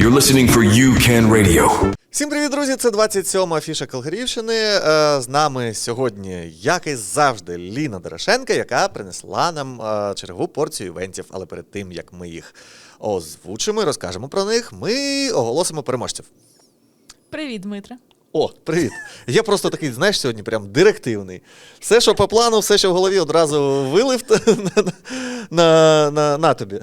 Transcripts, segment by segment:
You're listening for UCAN Radio. Всім привіт, друзі! Це 27-ма афіша Калгарівщини. Е, З нами сьогодні, як і завжди, Ліна Дорошенка, яка принесла нам е, чергову порцію івентів. Але перед тим як ми їх озвучимо і розкажемо про них, ми оголосимо переможців. Привіт, Дмитре. О, привіт! Я просто такий, знаєш, сьогодні прям директивний. Все, що по плану, все, що в голові одразу вилив на, на, на, на тобі.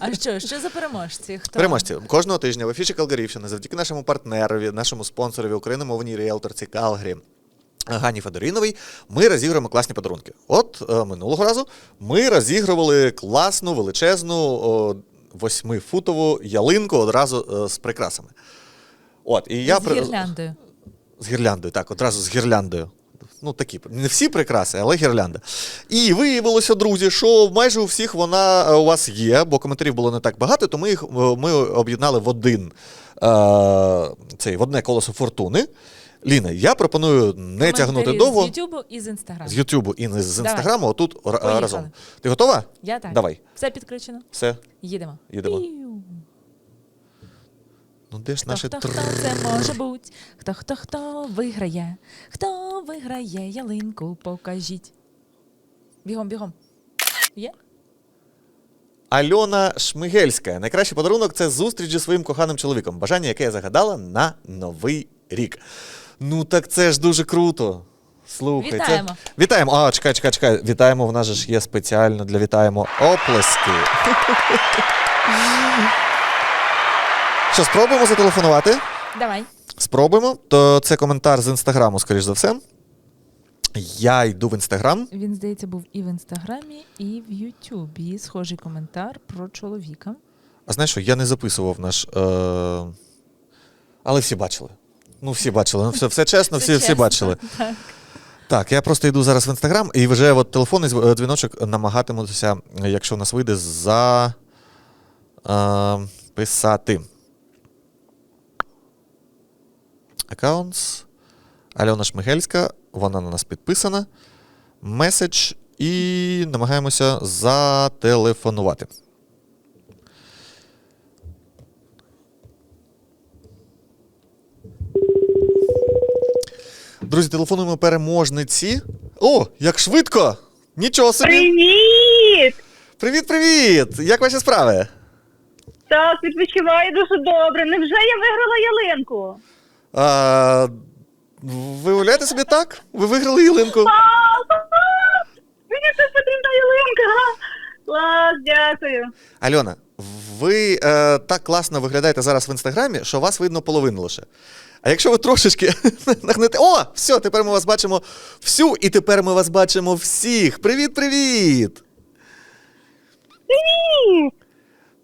А що, що за переможці? Хто? Переможці кожного тижня в афіші Калгарівщини завдяки нашому партнерові, нашому спонсорові україномовній ріелторці Калгарі. Гані Федоріновій, ми розіграємо класні подарунки. От е, минулого разу ми розігрували класну, величезну восьмифутову ялинку одразу е, з прикрасами. От, і я З гірляндою. З гірляндою, так, одразу з гірляндою. Ну, такі, не всі прикраси, але гірлянда. І виявилося, друзі, що майже у всіх вона е, у вас є, бо коментарів було не так багато, то ми їх е, ми об'єднали в один е, цей, в одне колесо фортуни. Ліна, я пропоную не тягнути довго З Ютубу і з Інстаграму. з Ютубу і з Інстаграму, отут Поїхали. разом. Ти готова? Я так. Давай. Все підключено. Все, Їдемо. Їдемо. Ну де ж наше хто, хто це може бути? Хто, хто, хто виграє? Хто виграє ялинку? Покажіть. Бігом, бігом. Є? Альона Шмигельська. Найкращий подарунок це зустріч зі своїм коханим чоловіком. Бажання, яке я загадала на новий рік. Ну так це ж дуже круто. Слухай, Вітаємо. Це... Вітаємо. А, чекай, чекай, чекай. Вітаємо. В нас же ж є спеціально для вітаємо оплески. Що, спробуємо зателефонувати? Давай. Спробуємо. То це коментар з інстаграму, скоріш за все. Я йду в інстаграм. Він, здається, був і в Інстаграмі, і в Ютубі. Схожий коментар про чоловіка. А знаєш що, я не записував наш. Е... Але всі бачили. Ну, всі бачили. Ну, все, все чесно, всі, всі бачили. Так. Так, я просто йду зараз в інстаграм і вже от телефонний е, дзвіночок намагатимуся, якщо в нас вийде, за. Е... Писати. Accounts. Альона Шмигельська, вона на нас підписана. Меседж і намагаємося зателефонувати. Друзі, телефонуємо переможниці. О, як швидко! Нічого собі! Привіт! Привіт, привіт! Як ваші справи? Так, відпочиваю дуже добре. Невже я виграла ялинку? А, ви уявляєте собі так? Ви виграли ялинку. Мені це потрібна ялинка. Клас, дякую. Альона, ви е, так класно виглядаєте зараз в інстаграмі, що вас видно половину лише. А якщо ви трошечки нагнете. О, все, тепер ми вас бачимо всю, і тепер ми вас бачимо всіх. Привіт, привіт! Привіт!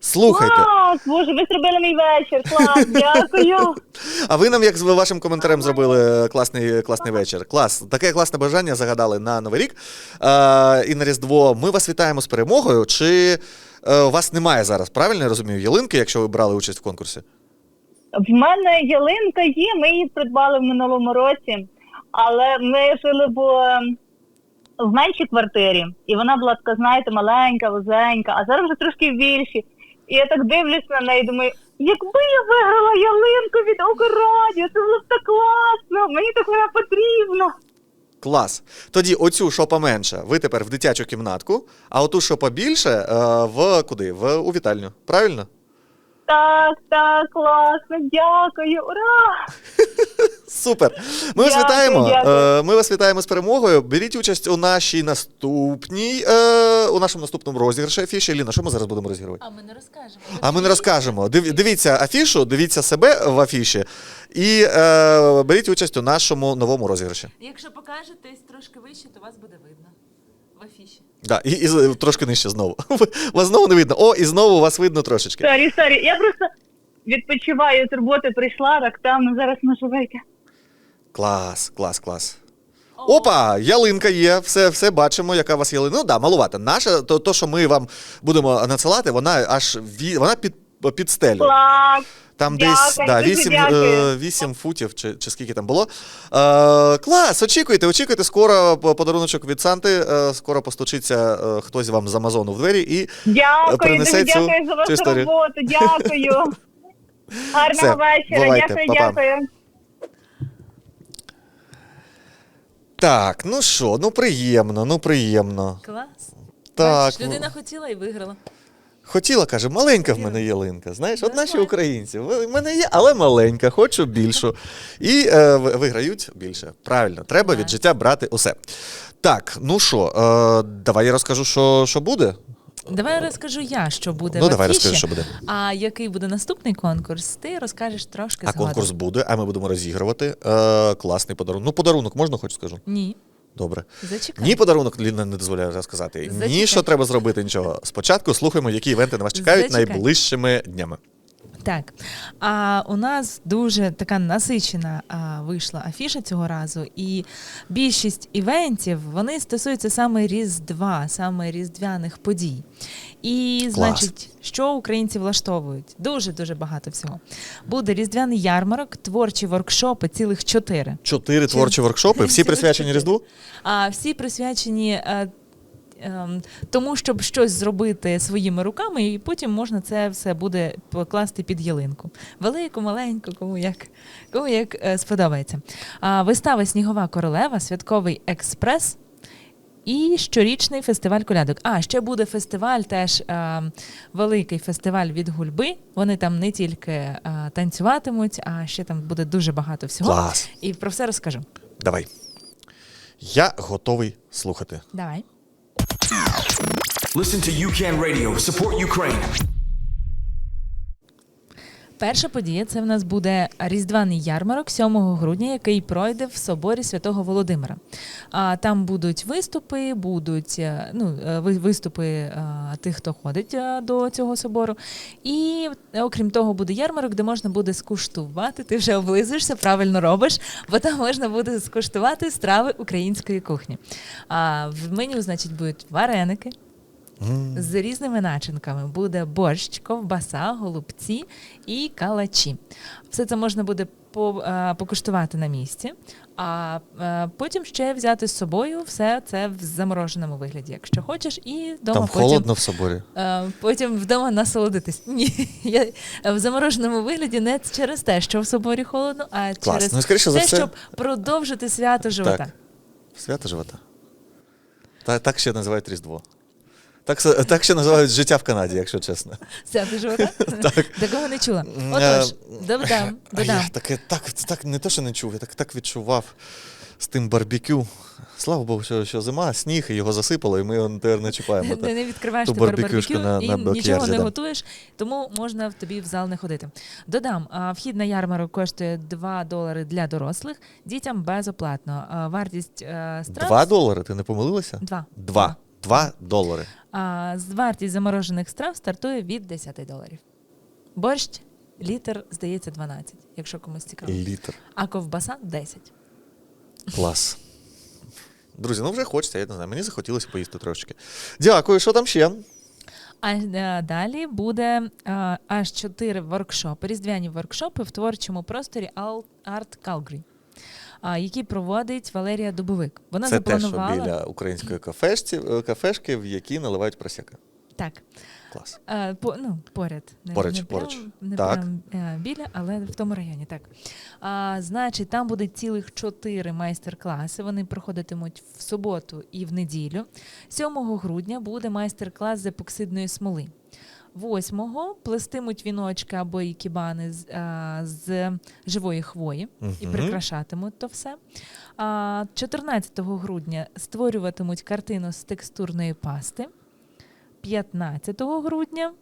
Слухайте, Клас! Боже, ви зробили мій вечір. Клас, дякую. а ви нам як з вашим коментарем зробили класний, класний вечір. Клас. Таке класне бажання загадали на Новий рік е, і на Різдво. Ми вас вітаємо з перемогою. Чи е, у вас немає зараз, правильно я розумію, ялинки, якщо ви брали участь в конкурсі? В мене ялинка є, ми її придбали в минулому році, але ми жили бо в меншій квартирі, і вона була така, знаєте, маленька, вузенька, а зараз вже трошки більші. І я так дивлюсь на неї, думаю, якби я виграла ялинку від Окорадіо, це було б так класно, мені так вона потрібна. Клас. Тоді оцю, що поменше, ви тепер в дитячу кімнатку, а оту, що побільше, е, в куди? В у вітальню. Правильно? Так, так, класно, дякую, ура! Супер. Ми вас Дякую, вітаємо. дякую. Е, Ми вас вітаємо з перемогою. Беріть участь у нашій наступній, е, у нашому наступному розіграші афіші. Ліна, що ми зараз будемо розігрувати? А ми не розкажемо. А ми не розкажемо. Див- Дивіться афішу, дивіться себе в афіші і е, беріть участь у нашому новому розіграші. Якщо покажетесь трошки вище, то вас буде видно в афіші. Да, і, і трошки нижче знову. Вас знову не видно. О, і знову вас видно трошечки. Сорі, сорі, я просто відпочиваю з роботи, прийшла, так там ну, зараз вийти. Клас, клас, клас. Опа, ялинка є, все, все бачимо, яка у вас ялинка. Ну да, малувата. Наша, то, то, що ми вам будемо надсилати, вона аж ві, вона під, під стелю. Клас! Там Дякую, десь да, 8, дякую. е, 8 футів, чи, чи скільки там було. Е, клас, очікуйте, очікуйте. Скоро подаруночок від Санти, е, скоро постучиться е, хтось вам з Амазону в двері і Дякую, принесе дуже цю- дякую за вашу історію. роботу, дякую. Гарного Все, вечора. бувайте, дякую, па-па. дякую. Так, ну що, ну приємно, ну приємно. Клас. Так, ну, людина хотіла і виграла. Хотіла, каже, маленька в мене ялинка. Знаєш, от наші українці, в мене є, але маленька, хочу більшу. І е, виграють більше. Правильно, треба від життя брати усе. Так, ну що, е, давай я розкажу, що, що буде. Давай розкажу я, що буде. Ну, в давай афіші. розкажи, що буде. А який буде наступний конкурс, ти розкажеш трошки А згодом. конкурс буде, а ми будемо розігрувати. Е, класний подарунок. Ну, подарунок можна, хоч скажу? Ні. Добре. Зачекай. Ні, подарунок Ліна не дозволяє розказати. Ні, що треба зробити, нічого. Спочатку слухаємо, які івенти на вас чекають Зачекай. найближчими днями. Так. А у нас дуже така насичена а, вийшла афіша цього разу, і більшість івентів вони стосуються саме Різдва, саме різдвяних подій. І, Клас. значить, що українці влаштовують? Дуже дуже багато всього. Буде різдвяний ярмарок, творчі воркшопи, цілих чотири. Чотири творчі воркшопи, всі присвячені. Різдву? А всі присвячені е, ем, тому, щоб щось зробити своїми руками, і потім можна це все буде покласти під ялинку. Велику, маленьку, кому як, кому як е, сподобається. А, вистава Снігова королева, святковий експрес. І щорічний фестиваль колядок. А ще буде фестиваль, теж е, великий фестиваль від гульби. Вони там не тільки е, танцюватимуть, а ще там буде дуже багато всього. Клас. І про все розкажу. Давай. Я готовий слухати. Давай. Listen to UCAN Radio. Support Ukraine. Перша подія це в нас буде різдвяний ярмарок 7 грудня, який пройде в соборі Святого Володимира. А там будуть виступи, будуть е, ну, е, виступи е, тих, хто ходить до цього собору. І окрім того, буде ярмарок, де можна буде скуштувати. Ти вже облизуєшся, правильно робиш, бо там можна буде скуштувати страви української кухні. А в меню, значить, будуть вареники з різними начинками. Буде борщ, ковбаса, голубці і калачі. Все це можна буде е, покуштувати на місці, а е, потім ще взяти з собою все це в замороженому вигляді, якщо хочеш, і вдома Там потім. холодно в соборі. Е, Потім вдома насолодитись. Ні, я в замороженому вигляді не через те, що в соборі холодно, а Клас. через Ну, скоріше те, все- щоб продовжити свято живота. Так. Свято живота. Та, так ще називають Різдво. Так, так ще називають життя в Канаді, якщо чесно. Свято живота? Такого не чула. Отож, е, додам, додам. я таке, так, так не те, що не чув, я так, так відчував з тим барбекю. Слава Богу, що, що зима, сніг, і його засипало, і ми його тепер не чіпаємо. Ти не відкриваєш тепер барбекю на- і на нічого не готуєш, тому можна в тобі в зал не ходити. Додам, вхід на ярмарок коштує 2 долари для дорослих, дітям безоплатно. Вартість е, страв Два долари, ти не помилилася? Два. Два. Два долари. А, з- вартість заморожених страв стартує від 10 доларів. Борщ, літр, здається, 12, якщо комусь цікаво. Літр. А ковбаса 10. Клас. Друзі, ну вже хочеться, я не знаю, мені захотілося поїсти трошечки. Дякую, що там ще? А е, далі буде е, аж чотири воркшопи, різдвяні воркшопи в творчому просторі Art Calgary, а, які проводить Валерія Дубовик. Вона Це те, що біля української кафешці, е, кафешки, в які наливають просяка. так. Клас. е, по, ну, поряд. Не, Поруч, не прям, поруч. не Так. прям е, біля, але в тому районі. Так. А, значить, там буде цілих чотири майстер-класи. Вони проходитимуть в суботу і в неділю. 7 грудня буде майстер-клас з епоксидної смоли. 8-го плестимуть віночки або ікібани з, а, з живої хвої і прикрашатимуть то все. А, 14 грудня створюватимуть картину з текстурної пасти. 15 грудня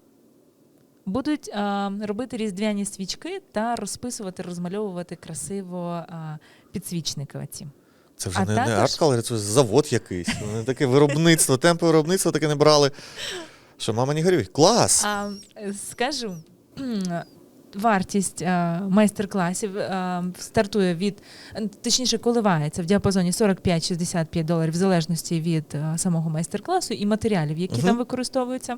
будуть а, робити різдвяні свічки та розписувати, розмальовувати красиво а, підсвічники. Оці. Це вже А не, не арт-калері, це завод якийсь. Вони таке виробництво, темпи виробництва таке не брали. Що, мама, не горюй. Клас! А, е, скажу. Вартість а, майстер-класів а, стартує від, е, точніше, коливається в діапазоні 45-65 доларів, в залежності від а, самого майстер-класу і матеріалів, які Мгм. там використовуються.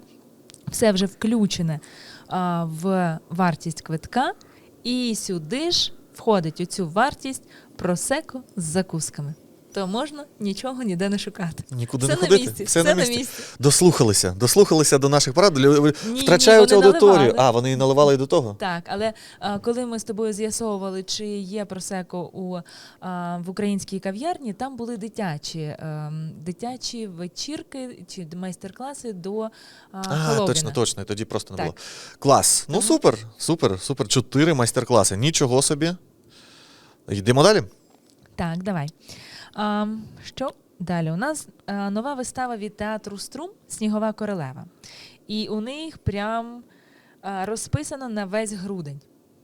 Все вже включене а, в вартість квитка, і сюди ж входить у цю вартість просеко з закусками. То можна нічого ніде не шукати. Нікуди Все не на місці, все, все на місці. місці. Дослухалися. Дослухалися до наших порад. ні, Втрачають вони аудиторію. наливали. А, вони і наливали і до того. Так, але а, коли ми з тобою з'ясовували, чи є просеко у а, в українській кав'ярні, там були дитячі, ем, дитячі вечірки чи майстер-класи до а, А, точно, точно. Тоді просто не Так. було. Клас. Ну супер, супер, супер. Чотири майстер-класи. Нічого собі. Йдемо далі. Так, давай. А, що далі? У нас а, нова вистава від театру Струм Снігова королева. І у них прям а, розписано на весь грудень.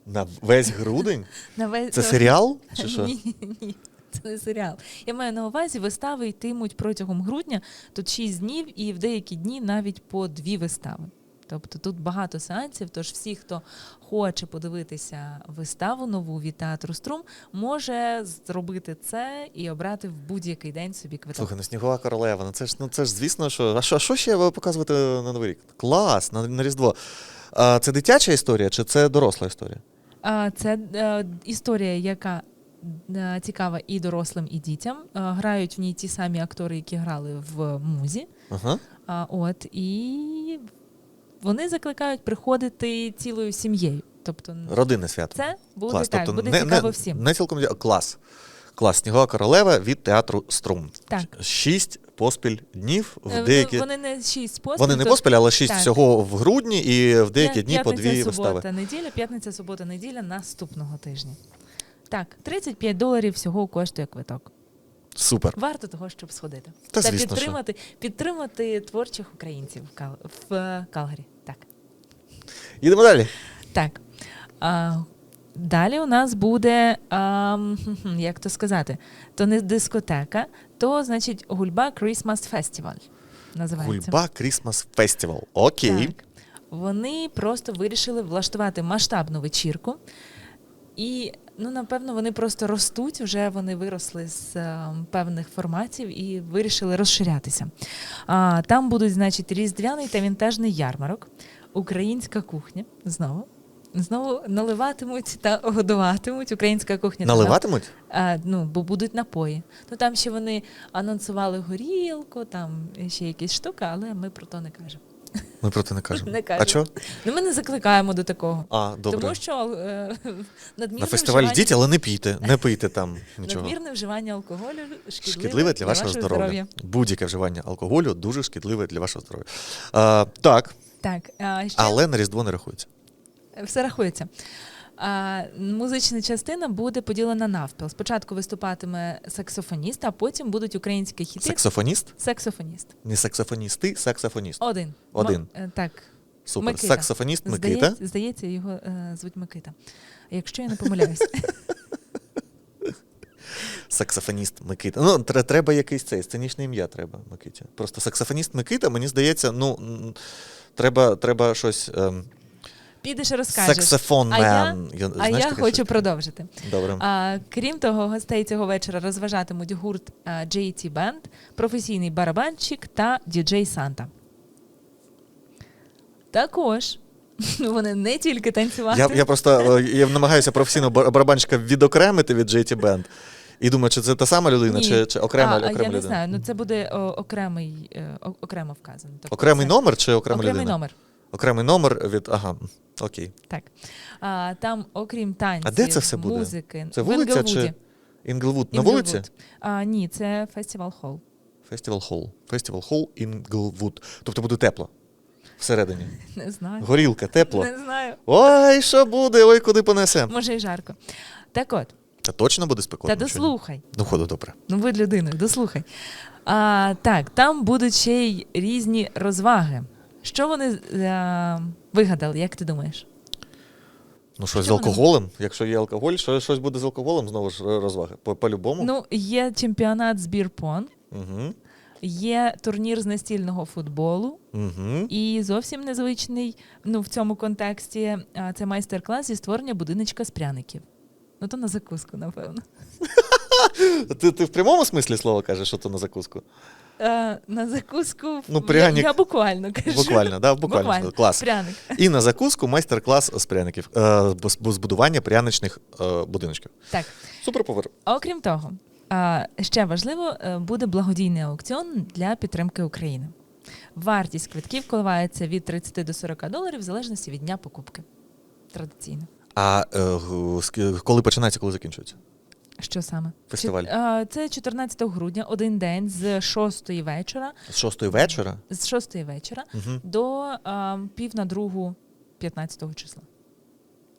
На весь грудень. На весь, Це серіал? Чи що? Ні, ні, це не серіал. Я маю на увазі, вистави йтимуть протягом грудня, тут 6 днів, і в деякі дні навіть по дві вистави. Тобто тут багато сеансів, тож всі, хто хоче подивитися виставу нову від театру Струм, може зробити це і обрати в будь-який день собі квиток. Слухай, ну снігова королева. Ну це ж, ну це ж звісно, що. А що, а що ще показувати на Новий рік? Клас, на, на Різдво. А, це дитяча історія чи це доросла історія? А, Це е, історія, яка е, цікава і дорослим, і дітям. Е, Грають в ній ті самі актори, які грали в музі. Ага. От, і вони закликають приходити цілою сім'єю. Тобто Родинне свято. це буде Клас. так, тобто буде не, цікаво не, всім. Не цілком клас. Клас. Снігова королева від театру Струм. Так. Шість поспіль днів в Е, деякі. Вони не шість поспіль. Вони не то- поспіль, але шість так. всього в грудні і в деякі дні по дві субота, вистави. неділя, п'ятниця, субота, неділя наступного тижня. Так, 35 доларів всього коштує квиток. Супер. Варто того, щоб сходити. Та, Та звісно, що. підтримати, підтримати творчих українців в, Кал... в Калгарі. Їдемо далі. Так. А, далі у нас буде, а, як то сказати, то не дискотека, то значить Гульба Christmas Festival. Називається. Гульба Крісмас Фестивал. Окей. Так. Вони просто вирішили влаштувати масштабну вечірку. І, ну, напевно, вони просто ростуть, вже вони виросли з е, певних форматів і вирішили розширятися. А, там будуть, значить, різдвяний та вінтажний ярмарок, українська кухня знову. Знову наливатимуть та годуватимуть українська кухня. Наливатимуть? а, ну, бо будуть напої. Ну там ще вони анонсували горілку, там ще якісь штуки, але ми про то не кажемо. Ми про це не кажемо. Не А кажемо. що? Ну ми не закликаємо до такого. А, добре. Тому що е, надмірне На фестиваль вживання, йдіть, але не пійте. Не пийте там нічого. надмірне вживання алкоголю шкідливе, Шкідливе для вашого здоров'я. Будь-яке вживання алкоголю дуже шкідливе для вашого здоров'я. А, так, Так, а ще але на Різдво не рахується. все рахується. А, музична частина буде поділена навпіл. Спочатку виступатиме саксофоніст, а потім будуть українські хіти. Саксофоніст? Саксофоніст. Не саксофоністи, саксофоніст. Один. Один. М- е, так. Супер. Микита. Саксофоніст Микита. Здається, здається, його е, звуть Микита. Якщо я не помиляюсь. Саксофоніст Микита. Ну, треба якийсь цей сценічне ім'я треба Микиті. Просто саксофоніст Микита, мені здається, ну треба, треба щось. Ем, Підеш і розкажеш. Саксофон А я. Я- а я хочу щось? продовжити. Добре. А, крім того, гостей цього вечора розважатимуть гурт а, JT Band, професійний барабанщик та діджей Санта. Також вони не тільки танцювати. Я, я просто е, я намагаюся професійно барабанщика відокремити від JT Band. І думаю, чи це та сама людина, Ні. чи, чи окрема, а, окрема я людина? не знаю, ну це буде о, окремий, е, о- окремо вказано. Тобто Окремий це- номер чи окрема Окремий людина? номер. Окремий номер від. Ага, окей. Так. А, там, окрім танців, А де це все буде? музики, Це в вулиця чи Інглвуд? На вулиці? А, ні, це фестивал хол. Фестивал Холл. Фестивал Холл Інглвуд. Тобто буде тепло. Всередині. Не знаю. Горілка, тепло. Не знаю. Ой, що буде? Ой, куди понесе. Може, і жарко. Так от, Та точно буде спекотно? та дослухай. Ну, ходу добре. Ну, будь людиною, дослухай. А, так, там будуть ще й різні розваги. Що вони е, вигадали, як ти думаєш? Ну, щось з Що вони- алкоголем. Якщо є алкоголь, що, щось буде з алкоголем, знову ж е, розваги. По- По-любому. Ну, є чемпіонат з бірпон, Угу. є турнір з настільного футболу, Угу. і зовсім незвичний ну, в цьому контексті це майстер-клас зі створення будиночка з пряників. Ну, то на закуску, напевно. Ти, ти в прямому смислі слова кажеш, що то на закуску? Е, на закуску Ну, я- пряник. я, буквально кажу. Буквально, да, буквально. Клас. Пряник. І на закуску майстер-клас з пряників, е, збудування пряничних е, будиночків. Так. Супер повер. Окрім того, А, ще важливо, е, буде благодійний аукціон для підтримки України. Вартість квитків коливається від 30 до 40 доларів в залежності від дня покупки. Традиційно. А е, коли починається, коли закінчується? Що саме? Фестиваль. Це 14 грудня, один день з 6 вечора, З шостої вечора? з 6 вечора Угу. до а, пів на другу 15 числа.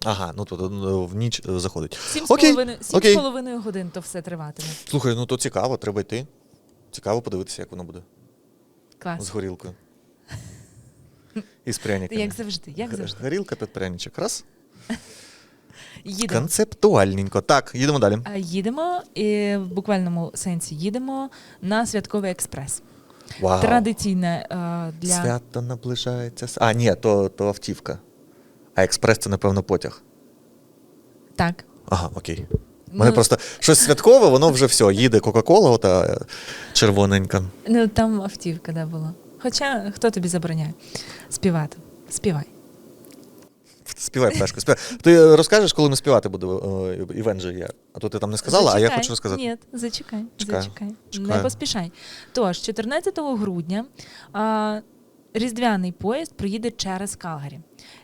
Ага, ну тут е, в ніч е, заходить. Сім з половиною- окей. з половиною годин то все триватиме. Слухай, ну то цікаво, треба йти. Цікаво подивитися, як воно буде Клас. з горілкою. І з пряниками. як завжди, як завжди. Горілка тут пряничок. Раз. Їдемо. Концептуальненько. Так, їдемо далі. Їдемо і в буквальному сенсі їдемо на святковий експрес. Вау. Традиційне е, для Свято наближається. А, ні, то, то автівка. А експрес це, напевно, потяг. так. Ага, окей. Мене Ну, просто щось святкове, воно вже все. Їде Кока-Кола, ота е, червоненька. Ну там автівка, де була. Хоча хто тобі забороняє співати? Співай. Співай пташку. Співай. Ти розкажеш, коли ми співати будемо? Е, Івен же є. А то ти там не сказала, а я хочу розказати. Ні, зачекай. Чекаю, зачекай. чекаю. Не поспішай. Тож, 14 грудня а, різдвяний поїзд проїде через Калгарі.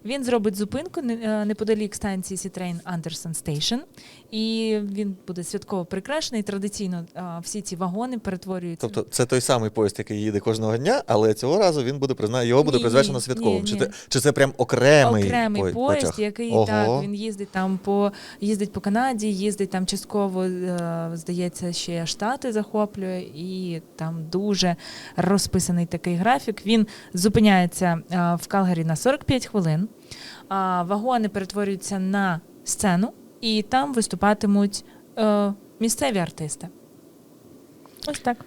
Він зробить зупинку е, неподалік станції Сітрейн Андерсон Стейшн, і він буде святково прикрашений. Традиційно всі ці вагони перетворюються. Тобто це той самий поїзд, який їде кожного дня, але цього разу він буде призна... його буде Ні, призначено святковим. ні, Чи. Це, чи це прям окремий, окремий пой- поїзд, який Ого. так він їздить там по їздить по Канаді, їздить там частково, е, здається, ще штати захоплює, і там дуже розписаний такий графік. Він зупиняється е, в Калгарі на 45 хвилин. А вагони перетворюються на сцену, і там виступатимуть е, місцеві артисти. Ось так.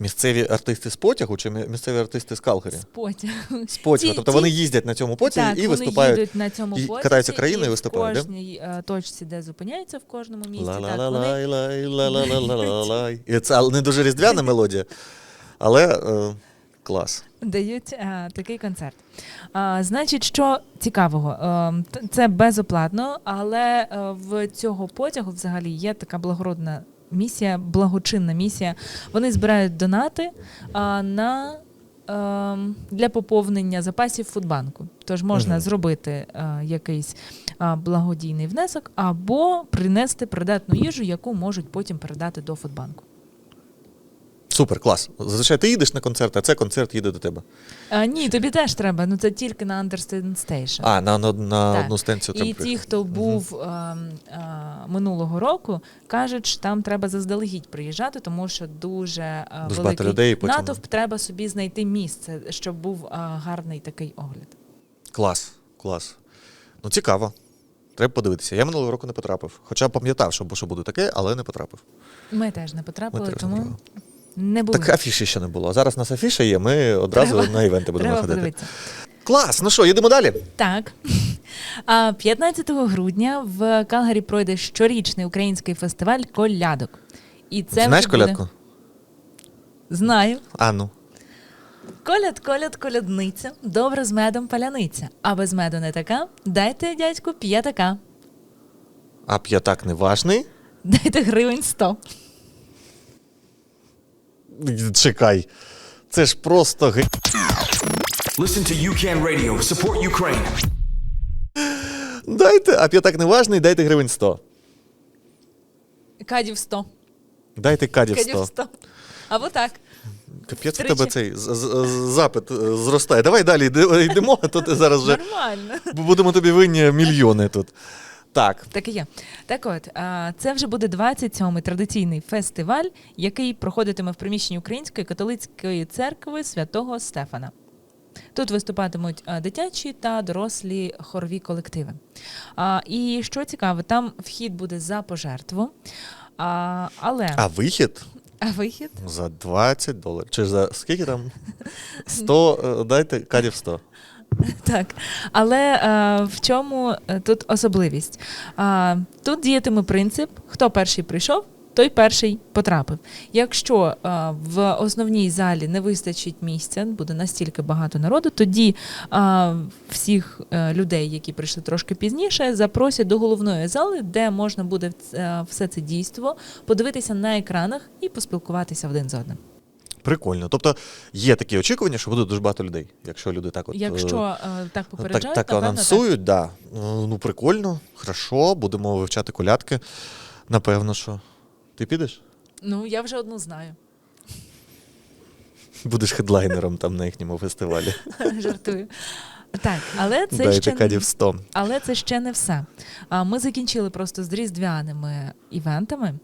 Місцеві артисти з потягу чи місцеві артисти з Калгарі? З потягу. З потягу. Ті- Тобто ті- вони їздять на цьому потязі так, і вони виступають. їдуть на цьому і потязі, катаються країною і і виступають. В кожній е, точці, де зупиняються в кожному місці. Ла-ла-ла-лай, ла-ла-ла-ла-лай. І це не дуже різдвяна мелодія, але е, клас. дають е, такий концерт. А, значить, що цікавого, е, т- це безоплатно, але е, в цього потягу взагалі є така благородна місія, благочинна місія. Вони збирають донати а, на. ем, Для поповнення запасів Фудбанку. Тож можна Мгм. зробити е, якийсь а, благодійний внесок або принести придатну їжу, яку можуть потім передати до Фудбанку. Супер, клас. Зазвичай ти їдеш на концерт, а це концерт їде до тебе. А, ні, тобі теж треба. Ну це тільки на Understand Station. А, на, на, на Так. одну станцію треба. І ті, хто був ем, е, минулого року, кажуть, що там треба заздалегідь приїжджати, тому що дуже, е, Дуже великий людей, потім- натовп. Треба собі знайти місце, щоб був е, гарний такий огляд. Клас, клас. Ну, цікаво. Треба подивитися. Я минулого року не потрапив. Хоча пам'ятав, що, буде таке, але не потрапив. Ми теж не потрапили, Ми теж тому потрапили. Не було. Так афіші ще не було. Зараз у нас афіша є, ми одразу Треба- на івенти будемо Треба ходити. подивитися. Клас, ну що, їдемо далі. Так. 15 грудня в Калгарі пройде щорічний український фестиваль колядок. І це Знаєш буде- колядку? Знаю. А ну. Коляд, коляд, колядниця, добре з медом паляниця. А без меду не така, дайте, дядьку, п'ятака. А п'ятак не важний. Дайте гривень сто. Чекай. Це ж просто ге- Listen to UCAN Radio. Support Ukraine. Дайте, а п'ятак не важний, дайте гривень 100. Кадів сто. Дайте кадів Кадів 100. Або так. Капець у тебе цей з- з- з- запит е, зростає. Давай далі йди- йдемо, а то ти зараз вже Нормально. будемо тобі винні мільйони тут. Так, Так і є. Так от, це вже буде 27-й традиційний фестиваль, який проходитиме в приміщенні Української католицької церкви святого Стефана. Тут виступатимуть дитячі та дорослі хорові колективи. А, і що цікаво, там вхід буде за пожертву. А, але а вихід а вихід за 20 доларів. Чи за скільки там? 100, е, дайте кадів 100. Так, але е, в чому е, тут особливість? А, тут діятиме принцип: хто перший прийшов, той перший потрапив. Якщо е, в основній залі не вистачить місця, буде настільки багато народу, тоді е, всіх е, людей, які прийшли трошки пізніше, запросять до головної зали, де можна буде е, все це дійство подивитися на екранах і поспілкуватися один з одним. Прикольно. Тобто є такі очікування, що буде дуже багато людей, якщо люди так от. е, Якщо е, так так, попереджають, так напевно, анонсують, да. Ну, ну, прикольно, хорошо, будемо вивчати колядки. Напевно, що. Ти підеш? Ну я вже одну знаю. Будеш хедлайнером там на їхньому фестивалі. Жартую. Так, але це ще кадів 100. але це ще не все. Ми закінчили просто з різдвяними івентами.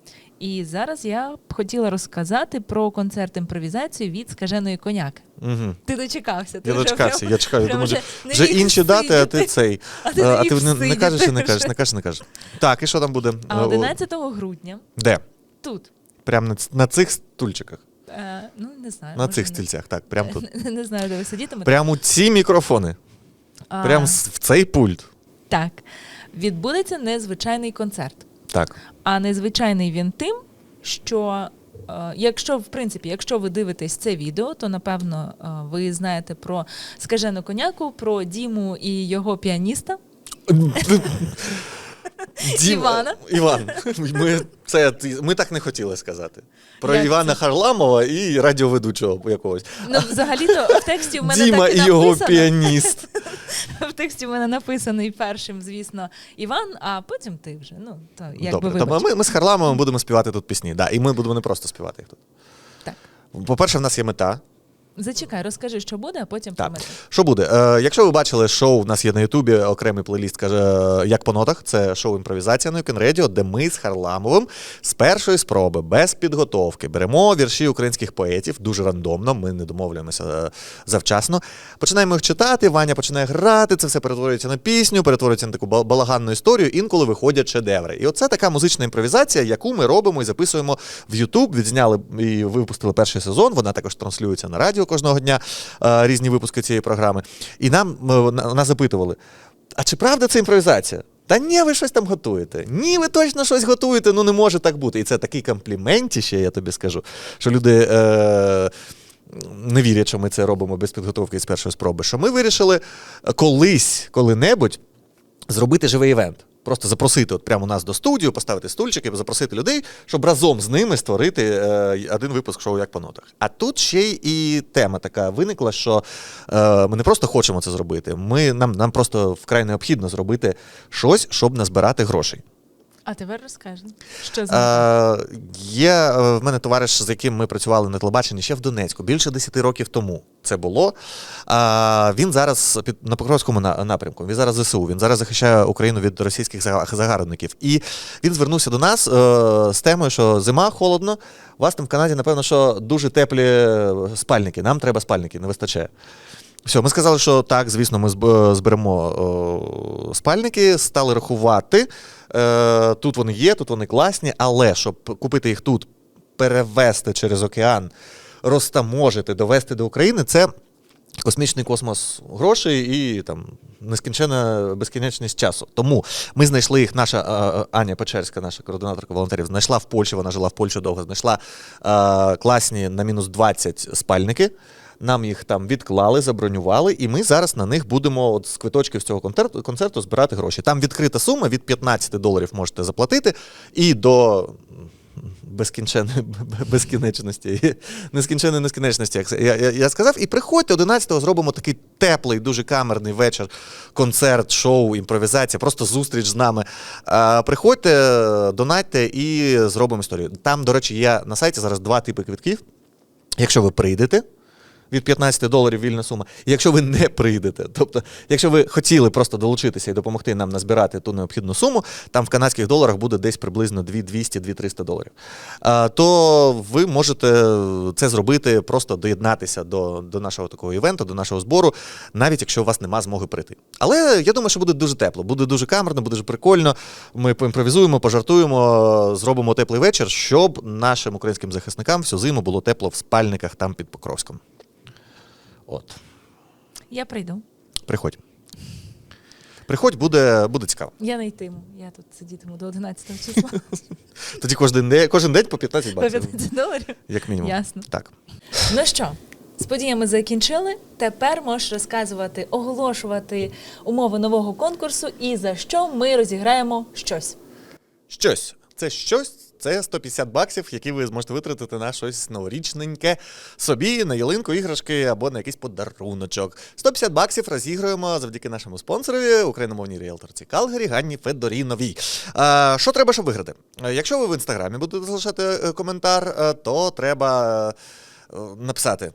І зараз я б хотіла розказати про концерт імпровізації від скаженої коняки. Угу. Ти дочекався. Ти Я вже дочекався, прям- я чекаю. Думаю, вже вже, інші дати, а ти цей. А ти а ти не, не кажеш і не кажеш, не кажеш, не кажеш. Так, і що там буде? А Е, о, 11 грудня Де? тут. Прямо на, на цих стульчиках. Е, ну, не знаю. На цих не- стільцях, так, прямо тут. Не, не знаю, де ви сидітимете. Прямо у ці мікрофони. А, Прямо в цей пульт. Так. Відбудеться незвичайний концерт. Так. А незвичайний він тим, що е, якщо, в принципі, якщо ви дивитесь це відео, то напевно е, ви знаєте про скажену коняку, про Діму і його піаніста. Дім- Івана. Іван. Ми, це, ми так не хотіли сказати. Про Як Івана це? Харламова і радіоведучого якогось. Ну, взагалі-то в тексті в мене Діма так і і його написано. піаніст. В тексті в мене написаний першим, звісно, Іван, а потім ти вже. Ну, то якби Добре, тому ми, ми з Харламовим будемо співати тут пісні. Да, і ми будемо не просто співати їх тут. Так. По-перше, в нас є мета. Зачекай, розкажи, що буде, а потім Так. про. Що буде? Е, якщо ви бачили шоу, у нас є на Ютубі окремий плейліст, каже е, Як по нотах. Це шоу імпровізація на Юкен Радіо, де ми з Харламовим з першої спроби, без підготовки, беремо вірші українських поетів дуже рандомно. Ми не домовлюємося е, завчасно. Починаємо їх читати. Ваня починає грати. Це все перетворюється на пісню, перетворюється на таку бал- балаганну історію. Інколи виходять шедеври. І оце така музична імпровізація, яку ми робимо і записуємо в Ютуб. Відзняли і випустили перший сезон. Вона також транслюється на радіо кожного дня. е, Різні випуски цієї програми. І нам е, нас запитували: а чи правда це імпровізація? Та ні, ви щось там готуєте. Ні, ви точно щось готуєте, ну не може так бути. І це такий компліменті, я тобі скажу, що люди. Е- не вірять, що ми це робимо без підготовки з першої спроби. Що ми вирішили колись, коли-небудь, зробити живий івент. Просто запросити от прямо нас до студію, поставити стульчики, запросити людей, щоб разом з ними створити е, один випуск шоу як по нотах. А тут ще й і тема така виникла, що е, ми не просто хочемо це зробити. Ми, нам, нам просто вкрай необхідно зробити щось, щоб назбирати грошей. А тепер розкажи, що за Е, є е, в мене товариш, з яким ми працювали на телебаченні ще в Донецьку, більше 10 років тому це було. А, він зараз під на Покровському на- напрямку. Він зараз ЗСУ. Він зараз захищає Україну від російських загарбників. І він звернувся до нас е, з темою, що зима холодно. У вас там в Канаді, напевно, що дуже теплі е, спальники. Нам треба спальники, не вистачає. Все, ми сказали, що так, звісно, ми зберемо о, спальники, стали рахувати. Е, тут вони є, тут вони класні, але щоб купити їх тут, перевезти через океан, розтаможити, довести до України, це космічний космос грошей і там нескінчена безкінечність часу. Тому ми знайшли їх. Наша е, Аня Печерська, наша координаторка волонтерів, знайшла в Польщі. Вона жила в Польщі довго. Знайшла е, класні на мінус 20 спальники. Нам їх там відклали, забронювали, і ми зараз на них будемо от з квиточків цього концерту, концерту збирати гроші. Там відкрита сума від 15 доларів можете заплатити і до безкінченної безкінечності, нескінченної нескінченності, я, я, я сказав. І приходьте 11-го зробимо такий теплий, дуже камерний вечір, концерт, шоу, імпровізація, просто зустріч з нами. А, приходьте, донатьте і зробимо історію. Там, до речі, є на сайті зараз два типи квитків. Якщо ви прийдете. Від 15 доларів вільна сума. І якщо ви не прийдете, тобто, якщо ви хотіли просто долучитися і допомогти нам назбирати ту необхідну суму, там в канадських доларах буде десь приблизно 2200-2300 доларів. То ви можете це зробити, просто доєднатися до, до нашого такого івенту, до нашого збору, навіть якщо у вас нема змоги прийти. Але я думаю, що буде дуже тепло, буде дуже камерно, буде дуже прикольно. Ми поімпровізуємо, пожартуємо, зробимо теплий вечір, щоб нашим українським захисникам всю зиму було тепло в спальниках там під Покровськом. От, Я прийду. приходь. Приходь, буде, буде цікаво. Я не йтиму. Я тут сидітиму до 11 числа. Тоді кожен день, кожен день по 15 По 15 доларів. Як мінімум. Ясно. Так. Ну що, з подіями закінчили. Тепер можеш розказувати, оголошувати умови нового конкурсу і за що ми розіграємо щось. Щось. Це щось. Це 150 баксів, які ви зможете витратити на щось новорічненьке собі, на ялинку, іграшки або на якийсь подаруночок. 150 баксів розіграємо завдяки нашому спонсорові, україномовній ріелторці Калгарі Ганні Федоріновій. А, що треба, щоб виграти? Якщо ви в інстаграмі будете залишати е, коментар, е, то треба е, написати.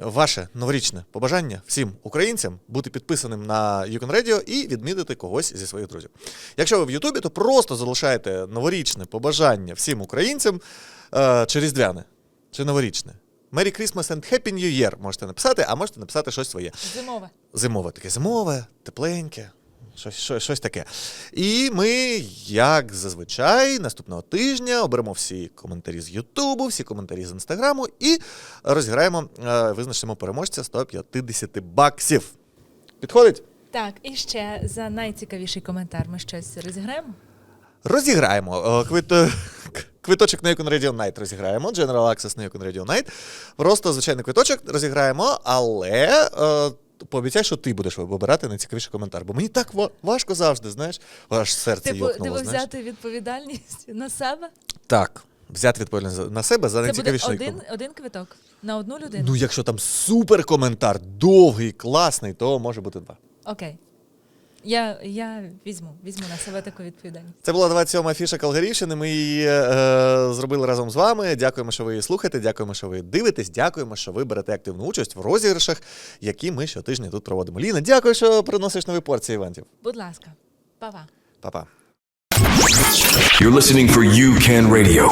Ваше новорічне побажання всім українцям бути підписаним на Yukon Radio і відмітити когось зі своїх друзів. Якщо ви в Ютубі, то просто залишайте новорічне побажання всім українцям е, чи різдвяне, чи новорічне. Merry Christmas and Happy New Year можете написати, а можете написати щось своє. Зимове. Зимове таке зимове, тепленьке, щось, щось, щось таке. І ми, як зазвичай, наступного тижня оберемо всі коментарі з Ютубу, всі коментарі з Інстаграму і розіграємо, е, визначимо переможця 150 баксів. Підходить? Так, і ще за найцікавіший коментар ми щось розіграємо. Розіграємо. Е, Квит... е, Квиточок на Yukon Radio Night розіграємо. General Access на Yukon Radio Night. Просто звичайний квиточок розіграємо, але пообіцяй, що ти будеш вибирати найцікавіший коментар. Бо мені так важко завжди, знаєш, аж серце Типу, йокнуло, типу знаєш. взяти відповідальність на себе. Так, взяти відповідальність на себе за Це буде найцікавіший один, один квиток на одну людину. Ну, якщо там супер коментар, довгий, класний, то може бути два. Окей. Я, я візьму, візьму на себе таку відповідальність. Це була 27-ма фіша Калгарівщини. Ми її е, зробили разом з вами. Дякуємо, що ви її слухаєте. Дякуємо, що ви дивитесь. Дякуємо, що ви берете активну участь в розіграшах, які ми щотижня тут проводимо. Ліна, дякую, що приносиш нові порції івантів. Будь ласка, па-па. Па-па. You're listening for UCAN Radio.